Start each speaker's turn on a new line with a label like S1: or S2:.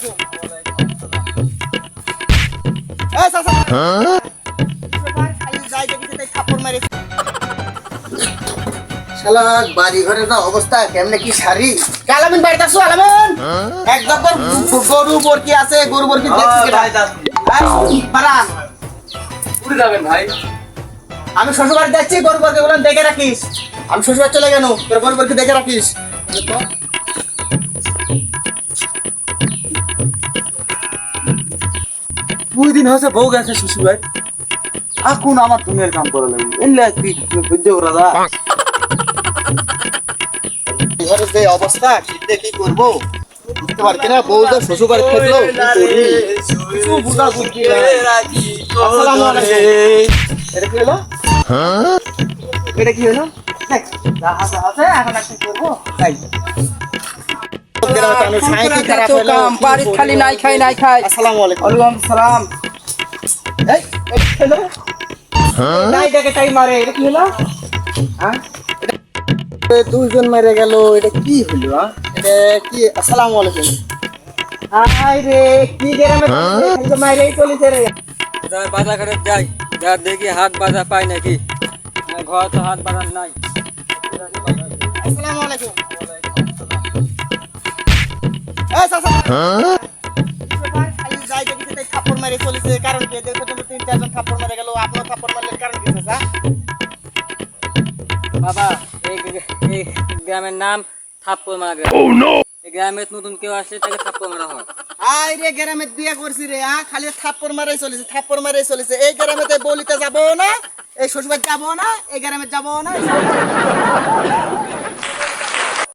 S1: আলাইকুম এই চাচা খালি যাই দেখি তাই থাপ্পড় মারে শালা বাড়ি ঘরে না অবস্থা কেমনে কি সারি? আলামিন বাড়িতে আসো আলামিন? একদম গরু বরকি আছে গরু বরকি দেখছিস কিনা? হ্যাঁ, বাড়ান।
S2: যাবেন ভাই।
S1: আমি শ্বশুর বাড়ি যাচ্ছি গরু বরকি বললাম দেখে রাখিস। আমি শ্বশুর চলে গেল তোর গরু বরকি দেখে রাখিস।
S2: দুই দিন হয়েছে বউ গেছে শ্বশুর ভাই। এখন আমার দুনিয়ার কাম করা লাগবে। এলে কি বুঝতে করা দা
S1: ঘরে যে অবস্থা শীতে কি করব? বুঝতে পারছি না বউ শ্বশুর বাড়ি থাকল। এটা কি হলো? এটা কি হলো? দেখ, আছে এখন করব? তাই।
S3: বাড়ির
S1: করি?
S3: খালি নাই খাই নাই খাই
S1: আসসালামু আলাইকুম।
S3: ওয়ালাইকুম সালাম
S1: এই, এটা কি হলো? নাই দেখে তাই মারে, এটা কি হলো? হ্যাঁ? এটা- এ, দুইজন মেরে গেল এটা কি হলো হ্যাঁ? এটা কি আসসালামু আলাইকুম হাই রে কি গ্রামে তো মাইরেই চলেছে রে
S3: বাজার ঘাটে যাই যা দেখি হাট বাজার পাই নাকি না, ঘর তো হাট বাজার নাই
S1: আসসালামু আলাইকুম থাপ্পড় মারে চলেছে কারণ কি দেখো তুমি তিন চারজন থাপ্পড় মারে গেল আপনার থাপ্পড় মারলে কারণ কি চাচা
S3: বাবা এই এই গ্রামের নাম থাপ্পর মারা গ্রাম এই গ্রামে নতুন কেউ আসলে তাকে থাপ্পর মারা হয়।
S1: আই রে গ্রামে বিয়ে করছি রে খালি থাপ্পড় মারাই চলেছে থাপ্পড় মারাই চলেছে। এই গ্রামে তো বলিতে যাব না এই শ্বশুরবাড়ি যাব না এই গ্রামে যাব না।